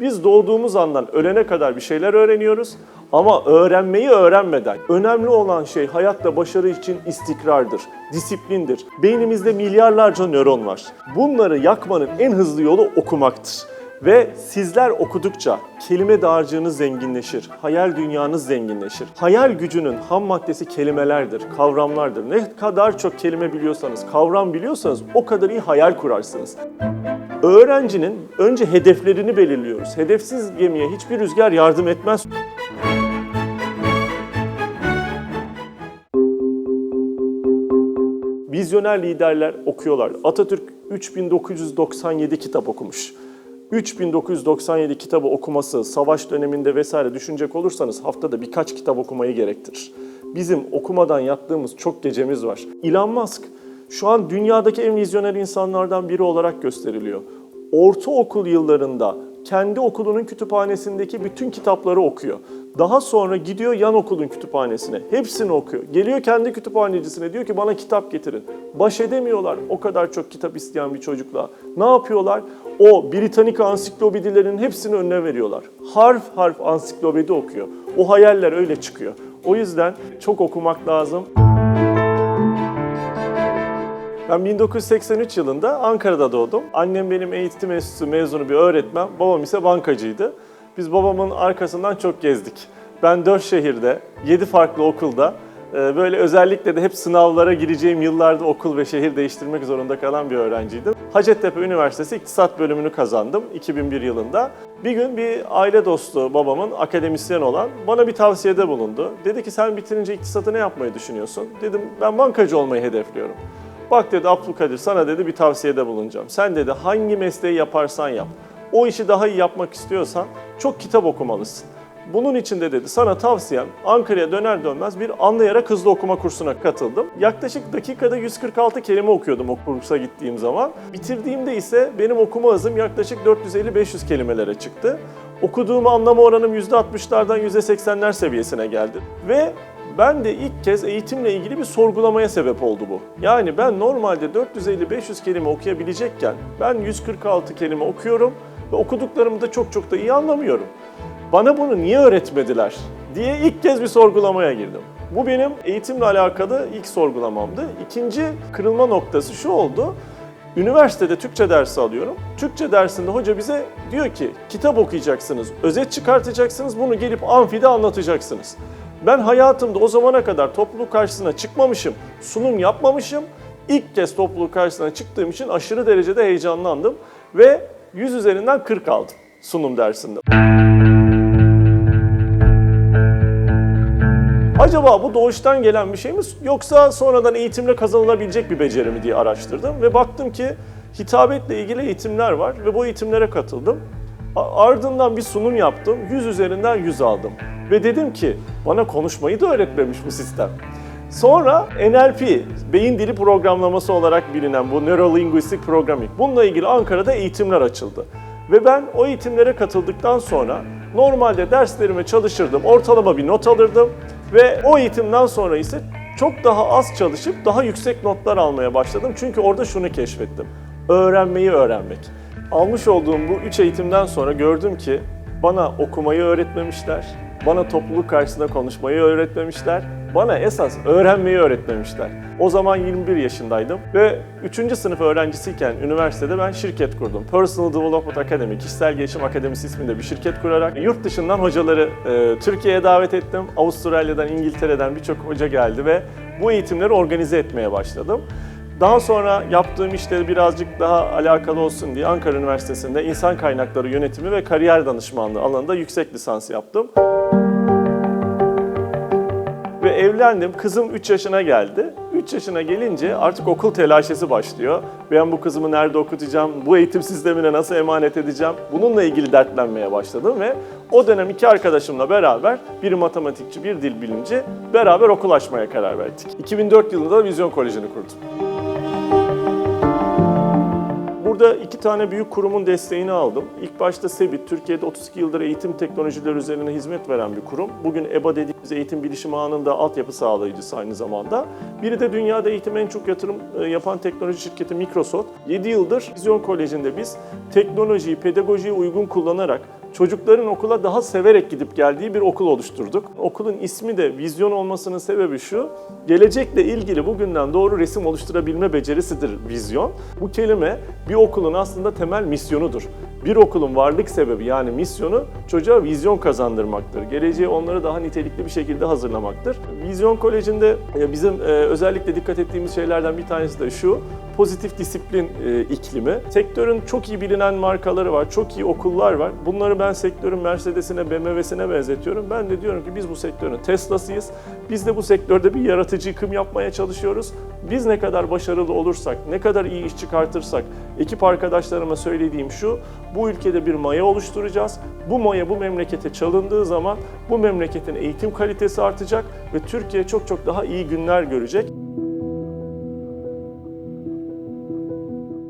Biz doğduğumuz andan ölene kadar bir şeyler öğreniyoruz ama öğrenmeyi öğrenmeden önemli olan şey hayatta başarı için istikrardır, disiplindir. Beynimizde milyarlarca nöron var. Bunları yakmanın en hızlı yolu okumaktır. Ve sizler okudukça kelime dağarcığınız zenginleşir, hayal dünyanız zenginleşir. Hayal gücünün ham maddesi kelimelerdir, kavramlardır. Ne kadar çok kelime biliyorsanız, kavram biliyorsanız o kadar iyi hayal kurarsınız. Öğrencinin önce hedeflerini belirliyoruz. Hedefsiz gemiye hiçbir rüzgar yardım etmez. Vizyoner liderler okuyorlar. Atatürk 3997 kitap okumuş. 3997 kitabı okuması, savaş döneminde vesaire düşünecek olursanız haftada birkaç kitap okumayı gerektirir. Bizim okumadan yattığımız çok gecemiz var. Elon Musk şu an dünyadaki en vizyoner insanlardan biri olarak gösteriliyor. Ortaokul yıllarında kendi okulunun kütüphanesindeki bütün kitapları okuyor. Daha sonra gidiyor yan okulun kütüphanesine. Hepsini okuyor. Geliyor kendi kütüphanecisine diyor ki bana kitap getirin. Baş edemiyorlar o kadar çok kitap isteyen bir çocukla. Ne yapıyorlar? O Britannica ansiklopedilerinin hepsini önüne veriyorlar. Harf harf ansiklopedi okuyor. O hayaller öyle çıkıyor. O yüzden çok okumak lazım. Ben 1983 yılında Ankara'da doğdum. Annem benim eğitim enstitüsü mezunu bir öğretmen, babam ise bankacıydı. Biz babamın arkasından çok gezdik. Ben dört şehirde, yedi farklı okulda, e, böyle özellikle de hep sınavlara gireceğim yıllarda okul ve şehir değiştirmek zorunda kalan bir öğrenciydim. Hacettepe Üniversitesi İktisat bölümünü kazandım 2001 yılında. Bir gün bir aile dostu babamın akademisyen olan bana bir tavsiyede bulundu. Dedi ki sen bitirince iktisatı ne yapmayı düşünüyorsun? Dedim ben bankacı olmayı hedefliyorum. Bak dedi Abdülkadir sana dedi bir tavsiyede bulunacağım. Sen dedi hangi mesleği yaparsan yap. O işi daha iyi yapmak istiyorsan çok kitap okumalısın. Bunun için de dedi sana tavsiyem Ankara'ya döner dönmez bir anlayarak hızlı okuma kursuna katıldım. Yaklaşık dakikada 146 kelime okuyordum o kursa gittiğim zaman. Bitirdiğimde ise benim okuma hızım yaklaşık 450-500 kelimelere çıktı. Okuduğum anlama oranım %60'lardan %80'ler seviyesine geldi. Ve ben de ilk kez eğitimle ilgili bir sorgulamaya sebep oldu bu. Yani ben normalde 450-500 kelime okuyabilecekken ben 146 kelime okuyorum ve okuduklarımı da çok çok da iyi anlamıyorum. Bana bunu niye öğretmediler diye ilk kez bir sorgulamaya girdim. Bu benim eğitimle alakalı ilk sorgulamamdı. İkinci kırılma noktası şu oldu. Üniversitede Türkçe dersi alıyorum. Türkçe dersinde hoca bize diyor ki kitap okuyacaksınız, özet çıkartacaksınız, bunu gelip amfide anlatacaksınız. Ben hayatımda o zamana kadar topluluk karşısına çıkmamışım, sunum yapmamışım. İlk kez topluluk karşısına çıktığım için aşırı derecede heyecanlandım ve 100 üzerinden 40 aldım sunum dersinde. Acaba bu doğuştan gelen bir şey mi yoksa sonradan eğitimle kazanılabilecek bir beceri mi diye araştırdım ve baktım ki hitabetle ilgili eğitimler var ve bu eğitimlere katıldım. Ardından bir sunum yaptım. 100 üzerinden 100 aldım. Ve dedim ki bana konuşmayı da öğretmemiş bu sistem. Sonra NLP, beyin dili programlaması olarak bilinen bu Neuro Linguistic Programming. Bununla ilgili Ankara'da eğitimler açıldı. Ve ben o eğitimlere katıldıktan sonra normalde derslerime çalışırdım, ortalama bir not alırdım ve o eğitimden sonra ise çok daha az çalışıp daha yüksek notlar almaya başladım. Çünkü orada şunu keşfettim. Öğrenmeyi öğrenmek. Almış olduğum bu üç eğitimden sonra gördüm ki bana okumayı öğretmemişler, bana topluluk karşısında konuşmayı öğretmemişler, bana esas öğrenmeyi öğretmemişler. O zaman 21 yaşındaydım ve 3. sınıf öğrencisiyken üniversitede ben şirket kurdum. Personal Development Academy, Kişisel Gelişim Akademisi isminde bir şirket kurarak yurt dışından hocaları e, Türkiye'ye davet ettim. Avustralya'dan, İngiltere'den birçok hoca geldi ve bu eğitimleri organize etmeye başladım. Daha sonra yaptığım işleri birazcık daha alakalı olsun diye Ankara Üniversitesi'nde insan kaynakları yönetimi ve kariyer danışmanlığı alanında yüksek lisans yaptım. Ve evlendim. Kızım 3 yaşına geldi. 3 yaşına gelince artık okul telaşesi başlıyor. Ben bu kızımı nerede okutacağım, bu eğitim sistemine nasıl emanet edeceğim? Bununla ilgili dertlenmeye başladım ve o dönem iki arkadaşımla beraber bir matematikçi, bir dil bilimci beraber okul açmaya karar verdik. 2004 yılında da Vizyon Koleji'ni kurdum. Burada iki tane büyük kurumun desteğini aldım. İlk başta SEBİT, Türkiye'de 32 yıldır eğitim teknolojileri üzerine hizmet veren bir kurum. Bugün EBA dediğimiz eğitim bilişim ağının da altyapı sağlayıcısı aynı zamanda. Biri de dünyada eğitime en çok yatırım e, yapan teknoloji şirketi Microsoft. 7 yıldır Vizyon Koleji'nde biz teknolojiyi, pedagojiyi uygun kullanarak çocukların okula daha severek gidip geldiği bir okul oluşturduk. Okulun ismi de vizyon olmasının sebebi şu, gelecekle ilgili bugünden doğru resim oluşturabilme becerisidir vizyon. Bu kelime bir okulun aslında temel misyonudur. Bir okulun varlık sebebi yani misyonu çocuğa vizyon kazandırmaktır. Geleceği onları daha nitelikli bir şekilde hazırlamaktır. Vizyon Koleji'nde bizim e, özellikle dikkat ettiğimiz şeylerden bir tanesi de şu, pozitif disiplin e, iklimi. Sektörün çok iyi bilinen markaları var, çok iyi okullar var. Bunları ben sektörün Mercedes'ine, BMW'sine benzetiyorum. Ben de diyorum ki biz bu sektörün Tesla'sıyız. Biz de bu sektörde bir yaratıcı yıkım yapmaya çalışıyoruz. Biz ne kadar başarılı olursak, ne kadar iyi iş çıkartırsak, ekip arkadaşlarıma söylediğim şu, bu ülkede bir maya oluşturacağız. Bu maya bu memlekete çalındığı zaman bu memleketin eğitim kalitesi artacak ve Türkiye çok çok daha iyi günler görecek.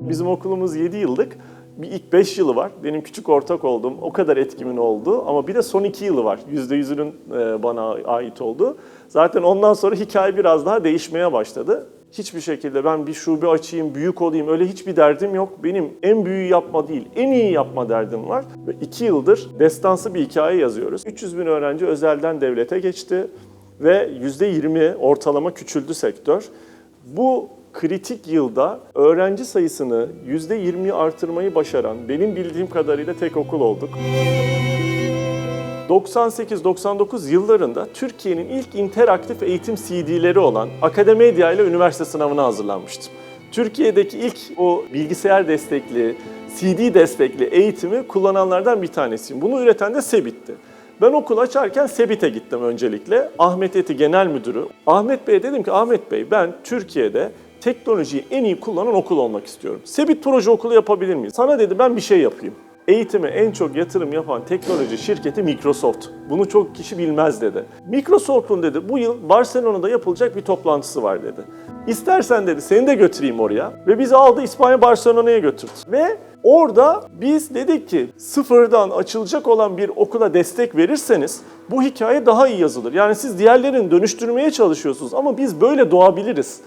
Bizim okulumuz 7 yıllık. Bir ilk 5 yılı var. Benim küçük ortak olduğum o kadar etkimin oldu. Ama bir de son 2 yılı var. %100'ünün e, bana ait olduğu. Zaten ondan sonra hikaye biraz daha değişmeye başladı. Hiçbir şekilde ben bir şube açayım, büyük olayım öyle hiçbir derdim yok. Benim en büyüğü yapma değil, en iyi yapma derdim var. Ve 2 yıldır destansı bir hikaye yazıyoruz. 300 bin öğrenci özelden devlete geçti ve %20 ortalama küçüldü sektör. Bu kritik yılda öğrenci sayısını %20 artırmayı başaran benim bildiğim kadarıyla tek okul olduk. 98-99 yıllarında Türkiye'nin ilk interaktif eğitim CD'leri olan Akademedia ile üniversite sınavına hazırlanmıştım. Türkiye'deki ilk o bilgisayar destekli, CD destekli eğitimi kullananlardan bir tanesiyim. Bunu üreten de Sebit'ti. Ben okul açarken Sebit'e gittim öncelikle. Ahmet Eti Genel Müdürü. Ahmet Bey'e dedim ki Ahmet Bey ben Türkiye'de teknolojiyi en iyi kullanan okul olmak istiyorum. Sebit proje okulu yapabilir miyiz? Sana dedi ben bir şey yapayım. Eğitime en çok yatırım yapan teknoloji şirketi Microsoft. Bunu çok kişi bilmez dedi. Microsoft'un dedi bu yıl Barcelona'da yapılacak bir toplantısı var dedi. İstersen dedi seni de götüreyim oraya. Ve bizi aldı İspanya Barcelona'ya götürdü. Ve orada biz dedik ki sıfırdan açılacak olan bir okula destek verirseniz bu hikaye daha iyi yazılır. Yani siz diğerlerini dönüştürmeye çalışıyorsunuz ama biz böyle doğabiliriz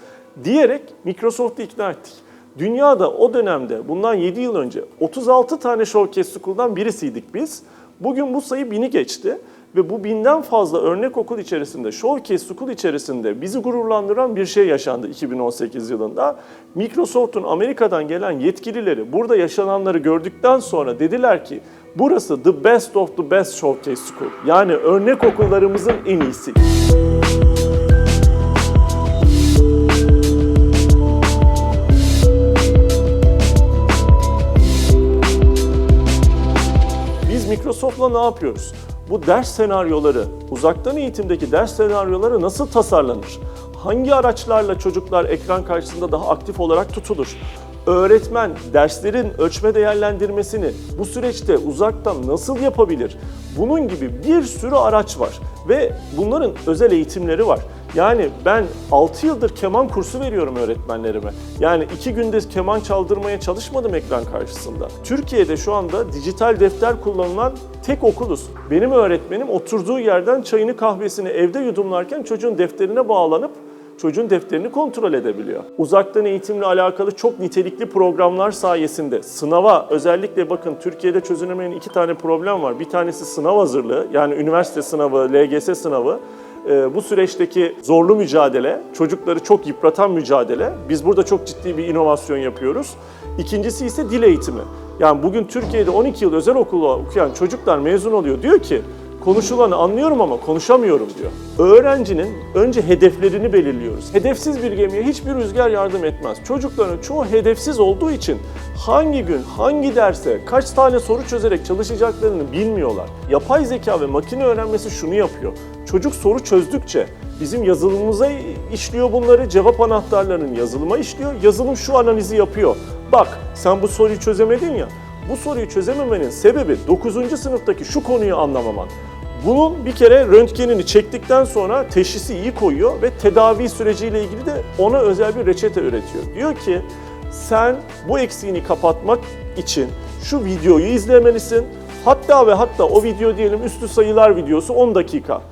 diyerek Microsoft'u ikna ettik. Dünyada o dönemde bundan 7 yıl önce 36 tane showcase school'dan birisiydik biz. Bugün bu sayı bini geçti ve bu binden fazla örnek okul içerisinde, showcase school içerisinde bizi gururlandıran bir şey yaşandı 2018 yılında. Microsoft'un Amerika'dan gelen yetkilileri burada yaşananları gördükten sonra dediler ki burası the best of the best showcase school. Yani örnek okullarımızın en iyisi. Biz Microsoft'la ne yapıyoruz? Bu ders senaryoları, uzaktan eğitimdeki ders senaryoları nasıl tasarlanır? Hangi araçlarla çocuklar ekran karşısında daha aktif olarak tutulur? Öğretmen derslerin ölçme değerlendirmesini bu süreçte uzaktan nasıl yapabilir? Bunun gibi bir sürü araç var ve bunların özel eğitimleri var. Yani ben 6 yıldır keman kursu veriyorum öğretmenlerime. Yani 2 günde keman çaldırmaya çalışmadım ekran karşısında. Türkiye'de şu anda dijital defter kullanılan tek okuluz. Benim öğretmenim oturduğu yerden çayını kahvesini evde yudumlarken çocuğun defterine bağlanıp çocuğun defterini kontrol edebiliyor. Uzaktan eğitimle alakalı çok nitelikli programlar sayesinde sınava özellikle bakın Türkiye'de çözülemeyen iki tane problem var. Bir tanesi sınav hazırlığı yani üniversite sınavı, LGS sınavı. Ee, bu süreçteki zorlu mücadele, çocukları çok yıpratan mücadele. Biz burada çok ciddi bir inovasyon yapıyoruz. İkincisi ise dil eğitimi. Yani bugün Türkiye'de 12 yıl özel okulu okuyan çocuklar mezun oluyor. Diyor ki konuşulanı anlıyorum ama konuşamıyorum diyor. Öğrencinin önce hedeflerini belirliyoruz. Hedefsiz bir gemiye hiçbir rüzgar yardım etmez. Çocukların çoğu hedefsiz olduğu için hangi gün, hangi derse, kaç tane soru çözerek çalışacaklarını bilmiyorlar. Yapay zeka ve makine öğrenmesi şunu yapıyor. Çocuk soru çözdükçe bizim yazılımımıza işliyor bunları, cevap anahtarlarının yazılıma işliyor. Yazılım şu analizi yapıyor. Bak sen bu soruyu çözemedin ya, bu soruyu çözememenin sebebi 9. sınıftaki şu konuyu anlamaman. Bunun bir kere röntgenini çektikten sonra teşhisi iyi koyuyor ve tedavi süreciyle ilgili de ona özel bir reçete üretiyor. Diyor ki sen bu eksiğini kapatmak için şu videoyu izlemelisin. Hatta ve hatta o video diyelim üstü sayılar videosu 10 dakika.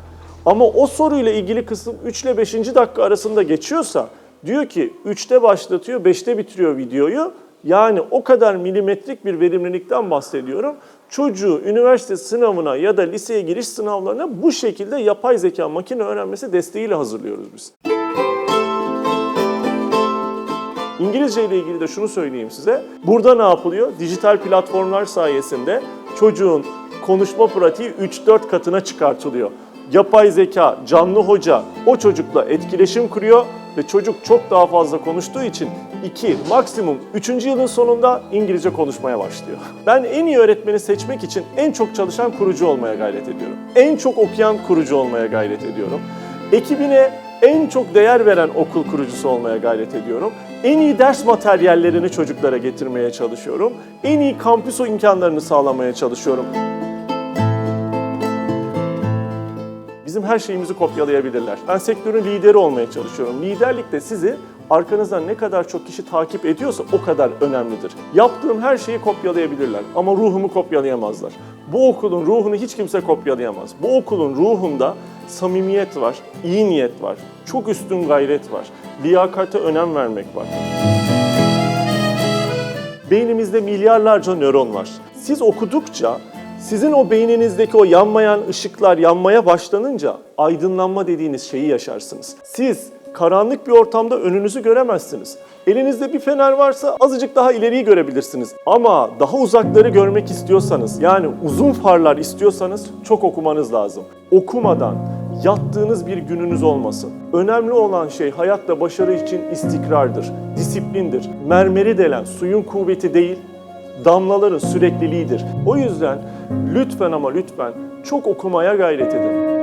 Ama o soruyla ilgili kısım 3 ile 5. dakika arasında geçiyorsa diyor ki 3'te başlatıyor, 5'te bitiriyor videoyu. Yani o kadar milimetrik bir verimlilikten bahsediyorum. çocuğu üniversite sınavına ya da liseye giriş sınavlarına bu şekilde yapay zeka makine öğrenmesi desteğiyle hazırlıyoruz biz. İngilizce ile ilgili de şunu söyleyeyim size. Burada ne yapılıyor? Dijital platformlar sayesinde çocuğun konuşma pratiği 3-4 katına çıkartılıyor. Yapay zeka, canlı hoca o çocukla etkileşim kuruyor ve çocuk çok daha fazla konuştuğu için 2, maksimum 3. yılın sonunda İngilizce konuşmaya başlıyor. Ben en iyi öğretmeni seçmek için en çok çalışan kurucu olmaya gayret ediyorum. En çok okuyan kurucu olmaya gayret ediyorum. Ekibine en çok değer veren okul kurucusu olmaya gayret ediyorum. En iyi ders materyallerini çocuklara getirmeye çalışıyorum. En iyi kampüs imkanlarını sağlamaya çalışıyorum. Bizim her şeyimizi kopyalayabilirler. Ben sektörün lideri olmaya çalışıyorum. Liderlik de sizi arkanızdan ne kadar çok kişi takip ediyorsa o kadar önemlidir. Yaptığım her şeyi kopyalayabilirler ama ruhumu kopyalayamazlar. Bu okulun ruhunu hiç kimse kopyalayamaz. Bu okulun ruhunda samimiyet var, iyi niyet var, çok üstün gayret var, liyakate önem vermek var. Beynimizde milyarlarca nöron var. Siz okudukça sizin o beyninizdeki o yanmayan ışıklar yanmaya başlanınca aydınlanma dediğiniz şeyi yaşarsınız. Siz karanlık bir ortamda önünüzü göremezsiniz. Elinizde bir fener varsa azıcık daha ileriyi görebilirsiniz. Ama daha uzakları görmek istiyorsanız yani uzun farlar istiyorsanız çok okumanız lazım. Okumadan yattığınız bir gününüz olmasın. Önemli olan şey hayatta başarı için istikrardır, disiplindir. Mermeri delen suyun kuvveti değil, damlaların sürekliliğidir. O yüzden lütfen ama lütfen çok okumaya gayret edin.